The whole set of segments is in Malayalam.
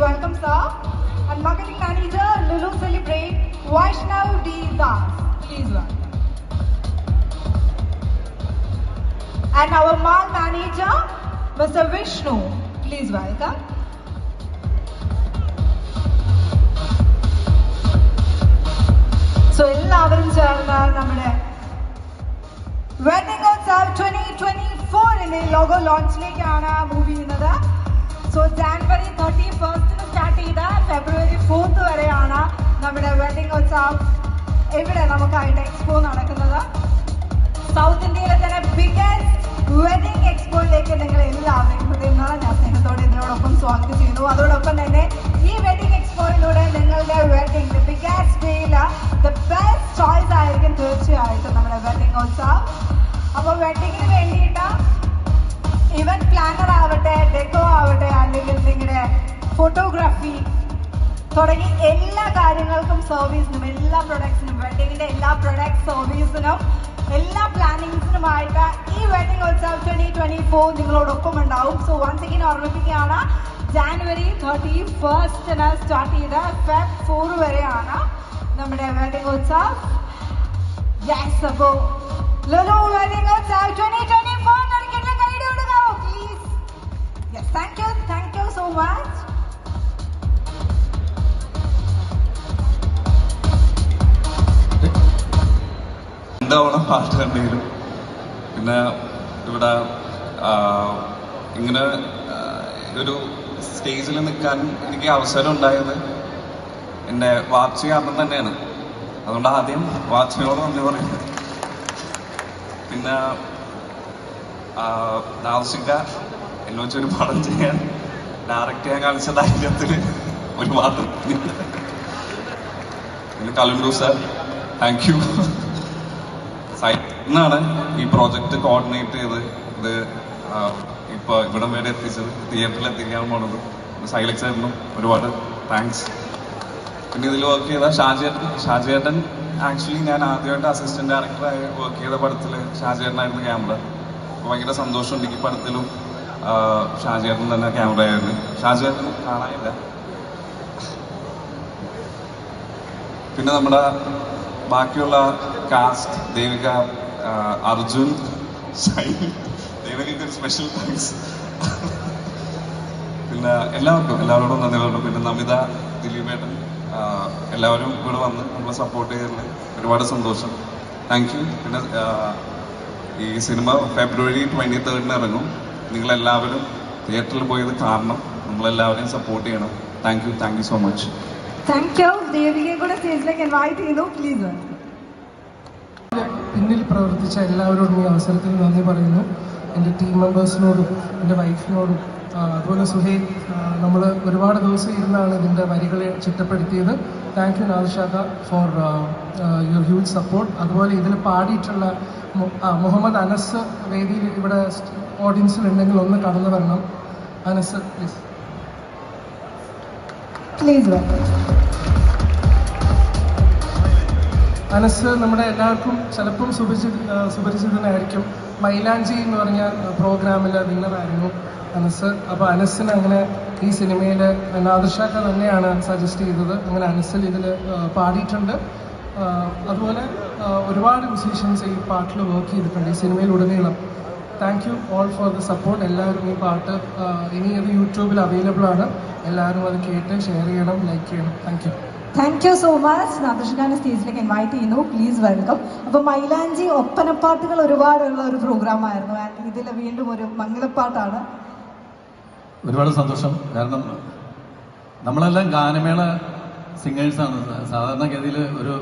welcome, sir. And marketing manager, Lulu Celebrate, Vaishnav D. Das. Please welcome. And our mall manager, Mr. Vishnu. Please welcome. So എല്ലാവരും ചേർന്ന് നമ്മുടെ വെഡിങ് ഓഫ് ട്വന്റി ട്വന്റി ഫോറിന്റെ ലോഗോ ലോഞ്ചിലേക്കാണ് മൂവ് ചെയ്യുന്നത് സോ ജാൻവരി തേർട്ടി ഫസ്റ്റിന് സ്റ്റാർട്ട് ചെയ്ത ഫെബ്രുവരി ഫോർത്ത് വരെയാണ് നമ്മുടെ വെഡിങ് ഉത്സവം. ഇവിടെ നമുക്കായിട്ട് എക്സ്പോ നടക്കുന്നത്. സൗത്ത് ഇന്ത്യയിലെ തന്നെ ബിഗസ്റ്റ് വെഡിങ് എക്സ്പോയിലേക്ക് നിങ്ങൾ എല്ലാവരെയും തുടങ്ങി എല്ലാ കാര്യങ്ങൾക്കും സർവീസിനും എല്ലാ പ്രൊഡക്ട്സിനും വെഡിങ്ങിന്റെ എല്ലാ പ്രൊഡക്ട് സർവീസിനും എല്ലാ പ്ലാനിങ്സിനുമായിട്ട് ഈ wedding Utsav twenty twenty four നിങ്ങളോടൊപ്പം ഉണ്ടാവും. സോ വൺസ് അഗൈൻ ഓർമ്മിപ്പിക്കുകയാണ് ജാനുവരി തേർട്ടി ഫസ്റ്റിന് സ്റ്റാർട്ട് ചെയ്ത് ഫെബ് ഫോർ വരെയാണ് നമ്മുടെ വെഡിങ് ഉത്സവ്. യെസ് അപ്പോ Lulu wedding Utsav twenty twenty four നടക്കേണ്ട കൈ കൊടുക്കാവോ please yes thank you thank you so much രണ്ടവണ പാട്ട് കണ്ടേരും പിന്നെ ഇവിടെ ഇങ്ങനെ ഒരു സ്റ്റേജിൽ നിൽക്കാൻ എനിക്ക് അവസരം ഉണ്ടായത് എന്റെ വാച്ച് കാരണം തന്നെയാണ്. അതുകൊണ്ട് ആദ്യം വാച്ചിനോട് നന്ദി പറയുന്നത് പിന്നെ നാസിക എന്നെ വെച്ചൊരു പടം ചെയ്യാൻ ഡയറക്റ്റ് ചെയ്യാൻ കാണിച്ച ധൈര്യത്തിൽ മാത്രം പിന്നെ കലുണ്ടു സാർ താങ്ക് യു സൈറ്റിന്നാണ് ഈ പ്രോജക്റ്റ് കോർഡിനേറ്റ് ചെയ്ത് ഇത് ഇപ്പൊ ഇവിടം വരെ എത്തിച്ചത്. തിയേറ്ററിൽ എത്തിക്കാൻ പോണത് സൈലക്സ് ആയിരുന്നു ഒരുപാട് താങ്ക്സ് പിന്നെ ഇതിൽ വർക്ക് ചെയ്ത ഷാജേട്ടൻ ഷാജേട്ടൻ ആക്ച്വലി ഞാൻ ആദ്യമായിട്ട് അസിസ്റ്റന്റ് ഡയറക്ടറായി വർക്ക് ചെയ്ത പടത്തിൽ ഷാജേട്ടനായിരുന്നു ക്യാമറ ഭയങ്കര സന്തോഷമുണ്ട് ഈ പടത്തിലും ഷാജേട്ടൻ തന്നെ ക്യാമറ ആയിരുന്നു. ഷാജേട്ടൻ കാണാനില്ല. പിന്നെ നമ്മുടെ ബാക്കിയുള്ള കാസ്റ്റ് ദേവിക അർജുൻ ഷൈൻ ദേവികയ്ക്ക് ഒരു സ്പെഷ്യൽ താങ്ക്സ് പിന്നെ എല്ലാവർക്കും എല്ലാവരോടും നന്ദി പറഞ്ഞു പിന്നെ നമിത ദിലീപേട്ടൻ ആ, എല്ലാവരും ഇവിടെ വന്ന് നമ്മളെ സപ്പോർട്ട് ചെയ്തതിൽ ഒരുപാട് സന്തോഷം. താങ്ക് യു പിന്നെ ഈ സിനിമ ഫെബ്രുവരി ട്വന്റി തേർഡിന് ഇറങ്ങും. നിങ്ങളെല്ലാവരും തിയേറ്ററിൽ പോയത് കാരണം നമ്മളെല്ലാവരെയും സപ്പോർട്ട് ചെയ്യണം. Thank you thank you so much thank you ദേവികയെ കൂടെ സ്റ്റേജിലേക്ക് ഇൻവൈറ്റ് ചെയ്തു. പ്ലീസ് പിന്നിൽ പ്രവർത്തിച്ച എല്ലാവരോടും ഈ അവസരത്തിൽ നന്ദി പറയുന്നു. എന്റെ ടീം മെമ്പേഴ്സിനോടും എന്റെ വൈഫിനോടും അതുപോലെ സുഹൈൽ നമ്മൾ ഒരുപാട് ദിവസം ഇരുന്നാണ് ഇതിന്റെ വരികളെ ചിട്ടപ്പെടുത്തിയത്. Thank you Nadirsha for your huge support അതുപോലെ ഇതിൽ പാടിയിട്ടുള്ള മുഹമ്മദ് അനസ് വേദിയിൽ ഇവിടെ ഓഡിയൻസിൽ ഉണ്ടെങ്കിൽ ഒന്ന് കടന്നു വരണം അനസ് പ്ലീസ് പ്ലീസ് അനസ് നമ്മുടെ എല്ലാവർക്കും ചിലപ്പം സുപരിചി സുപരിചിതനായിരിക്കും. മൈലാഞ്ചി എന്ന് പറഞ്ഞ പ്രോഗ്രാമിൽ വിന്നറായിരുന്നു അനസ്. അപ്പോൾ അനസിന് അങ്ങനെ ഈ സിനിമയിൽ നാദർഷാക്ക തന്നെയാണ് സജസ്റ്റ് ചെയ്തത്. അങ്ങനെ അനസിൽ ഇതിൽ പാടിയിട്ടുണ്ട്. അതുപോലെ ഒരുപാട് മ്യൂസീഷ്യൻസ് ഈ പാട്ടിൽ വർക്ക് ചെയ്തിട്ടുണ്ട് ഈ സിനിമയിലുടനീളം. Thank you all for the support എല്ലാവരും ഈ പാട്ട് ഇനി അത് യൂട്യൂബിൽ അവൈലബിൾ ആണ്. എല്ലാവരും അത് കേട്ട് ഷെയർ ചെയ്യണം ലൈക്ക് ചെയ്യണം. Thank you thank you so much നാദർഷഖാനെ സ്റ്റേജിലേക്ക് ഇൻവൈറ്റ് ചെയ്യുന്നു. പ്ലീസ് വെൽക്കം അപ്പോൾ മൈലാഞ്ചി ഒപ്പനപ്പാട്ടുകൾ ഒരുപാടുള്ള ഒരു പ്രോഗ്രാം ആയിരുന്നു. ആൻഡ് ഇതിൽ വീണ്ടും ഒരു മംഗളപ്പാട്ടാണ്. ഒരുപാട് സന്തോഷം. കാരണം നമ്മളെല്ലാം ഗാനമേള സിംഗേഴ്സാണ് സാധാരണഗതിയിൽ ഒരു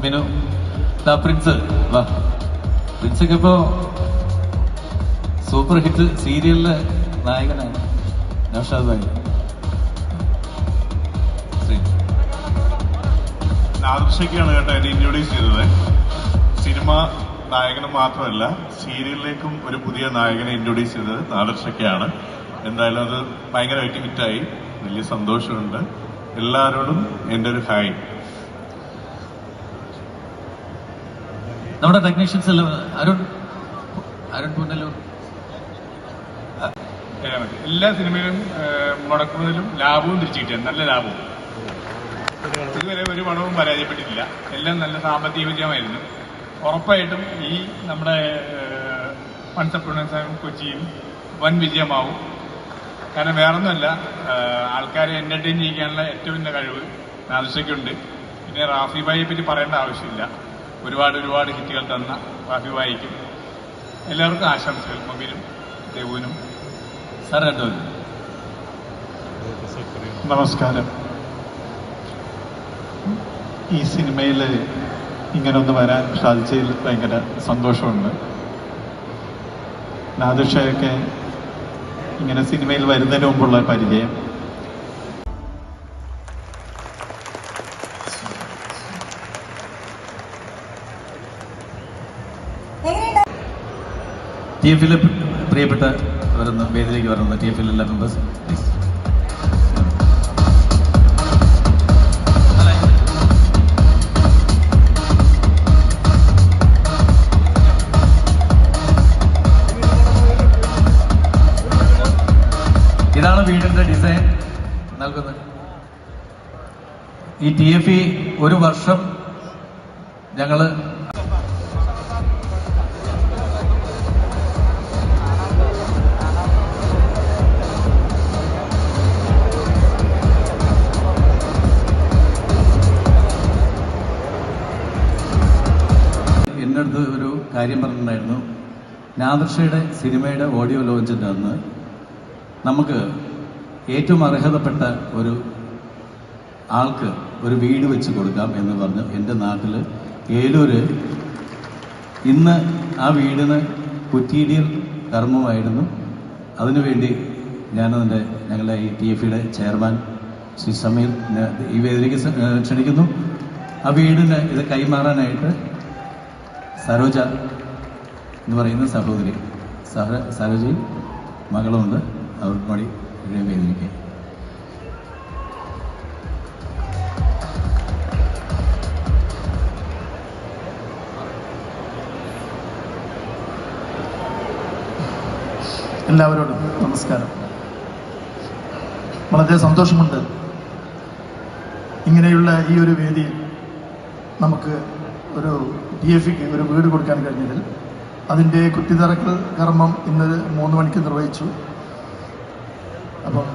മിനു പ്രിൻസ്. വാ. പ്രിൻസൊക്കെ ഇപ്പോൾ സൂപ്പർ ഹിറ്റ് സീരിയലിലെ നായകനാണ്. നൗഷാദ് ഭായി. നാദർശയ്ക്കാണ് കേട്ടോ എന്നെ ഇൻട്രൊഡ്യൂസ് ചെയ്തത്. സിനിമ നായകന് മാത്രമല്ല സീരിയലിലേക്കും ഒരു പുതിയ നായകനെ ഇൻട്രൊഡ്യൂസ് ചെയ്തത് ആദർശയ്ക്കാണ് എന്തായാലും അത് ഭയങ്കരമായിട്ട് ഹിറ്റായി വലിയ സന്തോഷമുണ്ട്. എല്ലാവരോടും എന്റെ ഒരു ഹായ് നമ്മുടെ ടെക്നീഷ്യൻസ് എല്ലാം അരുൺ അരുൺ പുന്നല്ലൂർ. എല്ലാ സിനിമയിലും മുടക്കുന്നതിലും ലാഭവും തിരിച്ചു കിട്ടിയ നല്ല ലാഭവും. ഒരു വളവും പരാജയപ്പെട്ടിട്ടില്ല. എല്ലാം നല്ല സാമ്പത്തിക വിജയമായിരുന്നു ഉറപ്പായിട്ടും ഈ നമ്മുടെ മൺസപ്രണസം കൊച്ചിയും വൻ വിജയമാവും. കാരണം വേറൊന്നുമല്ല ആൾക്കാരെ എന്റർടൈൻ ചെയ്യിക്കാനുള്ള ഏറ്റവും വലിയ കഴിവ് നാദിഷയ്ക്കുണ്ട് പിന്നെ റാഫി ബായിയെ പറ്റി പറയേണ്ട ആവശ്യമില്ല. ഒരുപാട് ഒരുപാട് ഹിറ്റുകൾ തന്ന റാഫി ബായിക്കും എല്ലാവർക്കും ആശംസകൾ. മൊബിലും ദേവുവിനും സാർ രണ്ടുപേരും നമസ്കാരം. ഈ സിനിമയിൽ ഇങ്ങനൊന്ന് വരാൻ സാധിച്ചതിൽ ഭയങ്കര സന്തോഷമുണ്ട്. നാദുഷയൊക്കെ ഇങ്ങനെ സിനിമയിൽ വരുന്നതിന് മുമ്പുള്ള പരിചയം. ടി എഫിൽ പ്രിയപ്പെട്ട വരുന്ന വേദിയിലേക്ക് വരുന്ന ടി എഫിലെ എല്ലാ മെമ്പേഴ്സ് ഡിസൈൻ നൽകുന്നത്. ഈ ടി എഫ് ഇ ഒരു വർഷം ഞങ്ങൾ എന്നടുത്ത് ഒരു കാര്യം പറഞ്ഞിട്ടുണ്ടായിരുന്നു. നാദർഷയുടെ സിനിമയുടെ ഓഡിയോ ലോഞ്ചിന്റെ അന്ന് നമുക്ക് ഏറ്റവും അർഹതപ്പെട്ട ഒരു ആൾക്ക് ഒരു വീട് വെച്ച് കൊടുക്കാം എന്ന് പറഞ്ഞ് എന്റെ നാട്ടിൽ ഏലൂര് ഇന്ന് ആ വീടിന് കുറ്റീടിയൽ കർമ്മമായിരുന്നു. അതിനുവേണ്ടി ഞാനതിന്റെ ഞങ്ങളുടെ ഈ T F chairman Shri Sameer ഈ വേദനയ്ക്ക് ക്ഷണിക്കുന്നു. ആ വീടിന് ഇത് കൈമാറാനായിട്ട് സരോജ എന്ന് പറയുന്ന സഹോദരി സഹ സരോജയും മകളുണ്ട് അവർക്ക് വേദിയിലേക്ക് എല്ലാവരോടും നമസ്കാരം. വളരെ സന്തോഷമുണ്ട് ഇങ്ങനെയുള്ള ഈ ഒരു വേദിയിൽ നമുക്ക് ഒരു ഡി എഫിക്ക് ഒരു വീട് കൊടുക്കാൻ കഴിഞ്ഞതിൽ. അതിന്റെ കുത്തിതറക്കൽ കർമ്മം ഇന്ന് മൂന്ന് മണിക്ക് നിർവഹിച്ചു. അപ്പം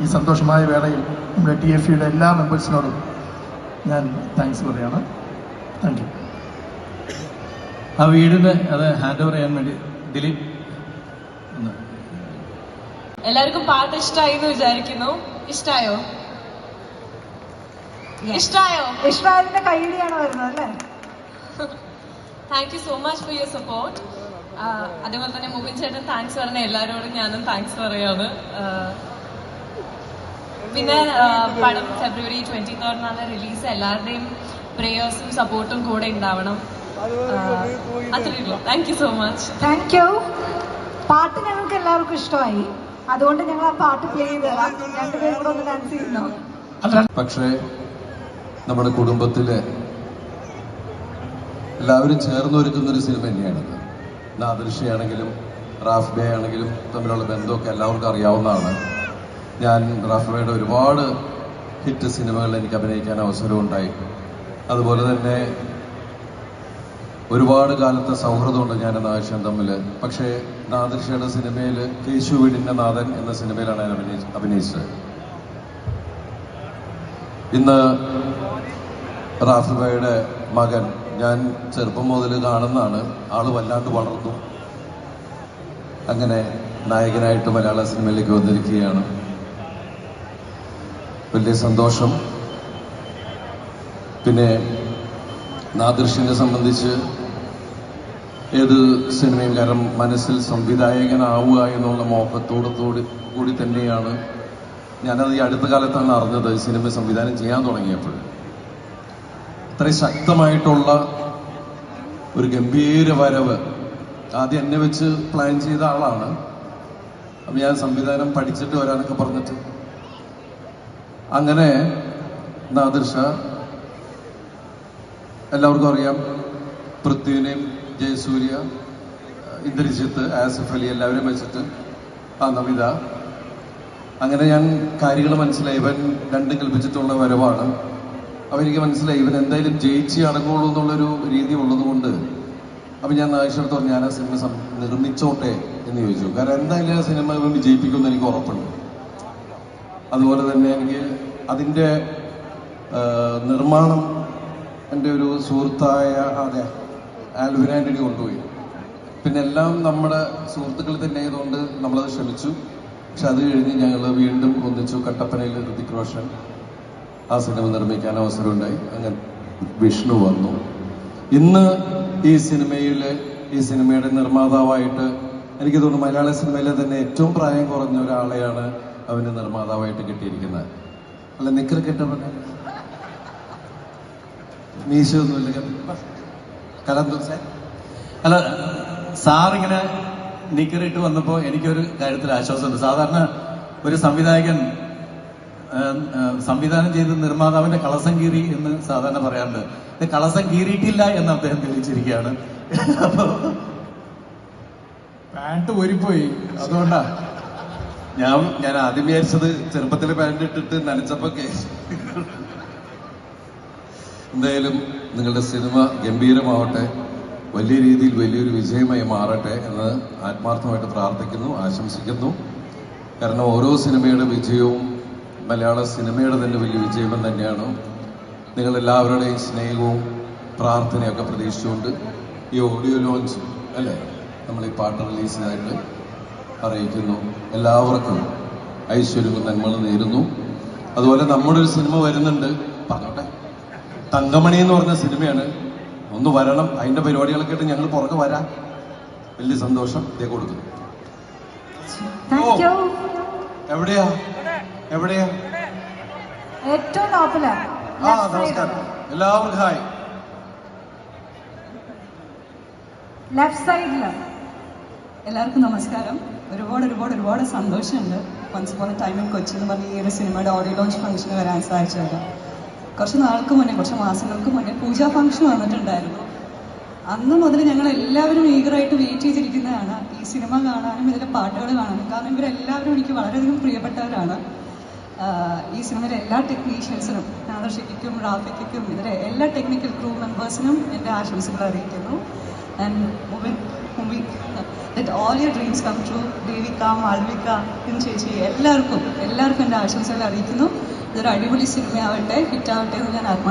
ഈ സന്തോഷമായ വേളയിൽ നമ്മുടെ ടി എഫ് ഇയുടെ എല്ലാ മെമ്പേഴ്സിനോടും ഞാൻ താങ്ക്സ് പറയുകയാണ് താങ്ക് യു ആ വീടിന് അത് ഹാൻഡ് ഓവർ ചെയ്യാൻ വേണ്ടി ദിലീപ് എല്ലാവർക്കും പാട്ട് ഇഷ്ടമായി എന്ന് വിചാരിക്കുന്നു. ഇഷ്ടായോ? ഇഷ്ടായോ? ഇഷ്ടായതിന്റെ കൈയിടിയാണ് വരുന്നത് അല്ലേ? Thank you so much for your support അതേപോലെ തന്നെ മുബിൻ ചേട്ടൻ താങ്ക്സ് പറഞ്ഞ എല്ലാവരോടും ഞാനും താങ്ക്സ് പറയാണ് പിന്നെ പടം ഫെബ്രുവരി ട്വന്റി തേർഡിനാണ് റിലീസ് എല്ലാവരുടെയും പ്രേയേഴ്സും സപ്പോർട്ടും കൂടെ ഉണ്ടാവണം. അത്രയുള്ളൂ അത്രയേ thank you so much thank you പാട്ട് ഞങ്ങൾക്ക് എല്ലാവർക്കും ഇഷ്ടമായി. അതുകൊണ്ട് ഞങ്ങൾ ആ പാട്ട് പ്ലേ ചെയ്ത് തരാം. രണ്ടുപേരും കൂടെ ഒന്ന് ഡാൻസ് ചെയ്യുന്നു? പക്ഷേ നമ്മുടെ കുടുംബത്തിലെ എല്ലാവരും ചേർന്ന് ഒരുക്കുന്ന ഒരു സിനിമ തന്നെയാണ് നാദൃഷിയാണെങ്കിലും റാഫ് ബേ ആണെങ്കിലും തമ്മിലുള്ള ബന്ധമൊക്കെ എല്ലാവർക്കും അറിയാവുന്നതാണ്. ഞാൻ റാഫ് ബേയുടെ ഒരുപാട് ഹിറ്റ് സിനിമകളിൽ എനിക്ക് അഭിനയിക്കാൻ അവസരമുണ്ടായി. അതുപോലെ തന്നെ ഒരുപാട് കാലത്തെ സൗഹൃദമുണ്ട് ഞാൻ നാദൃശ്യൻ തമ്മിൽ. പക്ഷേ നാദൃഷയുടെ സിനിമയിൽ കേശു വീടിന്റെ നാഥൻ എന്ന സിനിമയിലാണ് ഞാൻ അഭിനയി അഭിനയിച്ചത്. ഇന്ന് റാഫിബയുടെ മകൻ ഞാൻ ചെറുപ്പം മുതൽ കാണുന്നതാണ്. ആൾ വല്ലാണ്ട് വളർന്നു. അങ്ങനെ നായകനായിട്ട് മലയാള സിനിമയിലേക്ക് വന്നിരിക്കുകയാണ്. വലിയ സന്തോഷം. പിന്നെ നാദൃഷിനെ സംബന്ധിച്ച് ഏത് സിനിമയും കാരണം മനസ്സിൽ സംവിധായകനാവുക എന്നുള്ള മോഹത്തോടത്തോട് കൂടി തന്നെയാണ് ഞാനത് ഈ അടുത്ത കാലത്താണ് അറിഞ്ഞത് സിനിമ സംവിധാനം ചെയ്യാൻ തുടങ്ങിയപ്പോൾ. അത്രയും ശക്തമായിട്ടുള്ള ഒരു ഗംഭീര വരവ്. ആദ്യം എന്നെ വെച്ച് പ്ലാൻ ചെയ്ത ആളാണ്. അപ്പം ഞാൻ സംവിധാനം പഠിച്ചിട്ട് വരാനൊക്കെ പറഞ്ഞിട്ട്. അങ്ങനെ നാദിർഷ എല്ലാവർക്കും അറിയാം. പൃഥ്വിനെയും ജയസൂര്യ ഇന്ദ്രജിത്ത് ആസിഫ് അലി എല്ലാവരെയും വെച്ചിട്ട് ആ നവിത. അങ്ങനെ ഞാൻ കാര്യങ്ങൾ മനസ്സിലായി. ഇവൻ രണ്ടും കൽപ്പിച്ചിട്ടുള്ള വരവാണ്. അപ്പോൾ എനിക്ക് മനസ്സിലായി ഇവൻ എന്തായാലും ജയിച്ച് അടങ്ങുള്ളൂ എന്നുള്ളൊരു രീതി ഉള്ളതുകൊണ്ട് അപ്പം ഞാൻ പറഞ്ഞു ഞാൻ ആ സിനിമ നിർമ്മിച്ചോട്ടെ എന്ന് ചോദിച്ചു. കാരണം എന്തായാലും ആ സിനിമ ഇവൻ വിജയിപ്പിക്കുമെന്ന് എനിക്ക് ഉറപ്പുണ്ട്. അതുപോലെ തന്നെ എനിക്ക് അതിന്റെ നിർമ്മാണം എന്റെ ഒരു സുഹൃത്തായ അതെ ആന്റണി കൊണ്ടുപോയി. പിന്നെ എല്ലാം നമ്മുടെ സുഹൃത്തുക്കൾ തന്നെ ആയതുകൊണ്ട് നമ്മളത് ശ്രമിച്ചു പക്ഷെ അത് കഴിഞ്ഞ് ഞങ്ങൾ വീണ്ടും ഒന്നിച്ചു കട്ടപ്പനയിൽ ഋതിക് റോഷൻ. ആ സിനിമ നിർമ്മിക്കാൻ അവസരമുണ്ടായി. അങ്ങനെ വിഷ്ണു വന്നു. ഇന്ന് ഈ സിനിമയിലെ ഈ സിനിമയുടെ നിർമ്മാതാവായിട്ട് എനിക്ക് തോന്നുന്നു മലയാള സിനിമയിലെ തന്നെ ഏറ്റവും പ്രായം കുറഞ്ഞ ഒരാളെയാണ് അവന് നിർമ്മാതാവായിട്ട് കിട്ടിയിരിക്കുന്നത്. അല്ല നിക്കർ കെട്ടവനെ മീശയൊന്നുമില്ല. കലം ദിവസേ അല്ല സാറിങ്ങനെ നിക്കറിട്ട് വന്നപ്പോൾ എനിക്കൊരു കാര്യത്തിൽ ആശ്വാസമുണ്ട് സാധാരണ ഒരു സംവിധായകൻ സംവിധാനം ചെയ്ത നിർമ്മാതാവിന്റെ കളസം കീറി എന്ന് സാധാരണ പറയാറുണ്ട്. ഇത് കളസം കീറിയിട്ടില്ല എന്ന് അദ്ദേഹം തെളിയിച്ചിരിക്കുകയാണ്. അപ്പൊ പാന്റ് ഊരിപ്പോയി അതുകൊണ്ടാ. ഞാൻ ഞാൻ ആദ്യം വിചാരിച്ചത് ചെറുപ്പത്തിലെ പാന്റ് ഇട്ടിട്ട് നനച്ചപ്പോ കേസ് എന്തായാലും നിങ്ങളുടെ സിനിമ ഗംഭീരമാവട്ടെ വലിയ രീതിയിൽ വലിയൊരു വിജയമായി മാറട്ടെ എന്ന് ആത്മാർത്ഥമായിട്ട് പ്രാർത്ഥിക്കുന്നു ആശംസിക്കുന്നു. കാരണം ഓരോ സിനിമയുടെ വിജയവും മലയാള സിനിമയുടെ തന്നെ വലിയ വിജയം തന്നെയാണ്. നിങ്ങളെല്ലാവരുടെയും സ്നേഹവും പ്രാർത്ഥനയൊക്കെ പ്രതീക്ഷിച്ചുകൊണ്ട് ഈ ഓഡിയോ ലോഞ്ച് അല്ലേ? നമ്മൾ ഈ പാട്ട് റിലീസ് ചെയ്തായിട്ട് അറിയിക്കുന്നു. എല്ലാവർക്കും ഐശ്വര്യവും നന്മകൾ നേരുന്നു. അതുപോലെ നമ്മുടെ ഒരു സിനിമ വരുന്നുണ്ട്. പറഞ്ഞോട്ടെ. തങ്കമണി എന്ന് പറഞ്ഞ സിനിമയാണ്. ഒന്ന് വരണം. അതിന്റെ പരിപാടികളൊക്കെ ആയിട്ട് ഞങ്ങൾ പുറകെ വരാം. വലിയ സന്തോഷം ഇതേ കൊടുക്കുന്നു. എവിടെയാ? എവിടെയാ? ഏറ്റവും ടോപ്പിൽ. ആ നമസ്കാരം. എല്ലാവർക്കും ഹായ്. ലെഫ്റ്റ് സൈഡിൽ. എല്ലാവർക്കും നമസ്കാരം. ഒരുപാട് ഒരുപാട് ഒരുപാട് സന്തോഷമുണ്ട്. വൺസ് പോണ ടൈമിൽ കൊച്ചി എന്ന് പറഞ്ഞ ഈ ഒരു സിനിമയുടെ ഓഡിയോ ലോഞ്ച് ഫംഗ്ഷന് വരാൻ സാധിച്ചത് കുറച്ച് നാൾക്ക് മുന്നേ കുറച്ച് മാസങ്ങൾക്ക് മുന്നേ പൂജാ ഫംഗ്ഷൻ വന്നിട്ടുണ്ടായിരുന്നു. അന്ന് മുതൽ ഞങ്ങൾ എല്ലാവരും ഈഗറായിട്ട് വെയിറ്റ് ചെയ്തിരിക്കുന്നതാണ്. ഈ സിനിമ കാണാനും ഇതിലെ പാട്ടുകൾ കാണാനും. കാരണം ഇവരെല്ലാവരും എനിക്ക് വളരെയധികം പ്രിയപ്പെട്ടവരാണ്. ഈ സിനിമയിലെ എല്ലാ ടെക്നീഷ്യൻസിനും നാദർഷിക്കും റാഫിക്കും ഇതിലെ എല്ലാ ടെക്നിക്കൽ ക്രൂ മെമ്പേഴ്സിനും എന്റെ ആശംസകൾ അറിയിക്കുന്നു. All your dreams come true Devika Malvika ചേച്ചി എല്ലാവർക്കും എല്ലാവർക്കും എന്റെ ആശംസകൾ അറിയിക്കുന്നു. ഇതൊരു അടിപൊളി സിനിമയാവട്ടെ ഹിറ്റാവട്ടെ എന്ന് ഞാൻ ആത്മാ